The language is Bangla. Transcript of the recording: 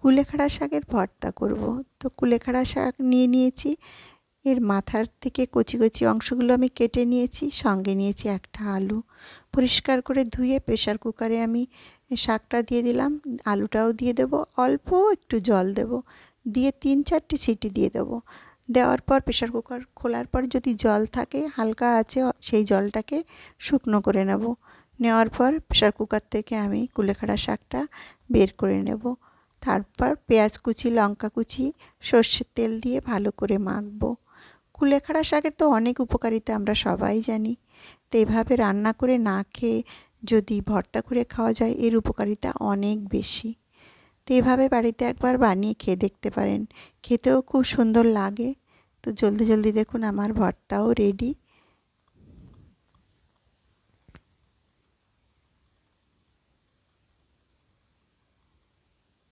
কুলেখাড়া শাকের ভর্তা করব। তো কুলেখাড়া শাক নিয়ে নিয়েছি। এর মাথার থেকে কচি কচি অংশগুলো আমি কেটে নিয়েছি, সঙ্গে নিয়েছি একটা আলু। পরিষ্কার করে ধুয়ে প্রেশার কুকারে আমি শাকটা দিয়ে দিলাম। আলুটাও দিয়ে দেব, অল্প একটু জল দেব। দিয়ে তিন চারটি সিটি দিয়ে দেবো। দেওয়ার পর প্রেশার কুকার খোলার পর যদি জল থাকে, হালকা আছে, সেই জলটাকে শুকনো করে নেব। নেওয়ার পর প্রেশার কুকার থেকে আমি কুলেখাড়া শাকটা বের করে নেব। তারপর পেঁয়াজ কুচি, লঙ্কা কুচি, সর্ষের তেল দিয়ে ভালো করে মাখবো। কুলেখাড়া শাকের তো অনেক উপকারিতা আমরা সবাই জানি। তো এভাবে রান্না করে না খেয়ে যদি ভর্তা করে খাওয়া যায়, এর উপকারিতা অনেক বেশি। তো এভাবে বাড়িতে একবার বানিয়ে খেয়ে দেখতে পারেন। খেতেও খুব সুন্দর লাগে। তো জলদি জলদি দেখুন আমার ভর্তাও রেডি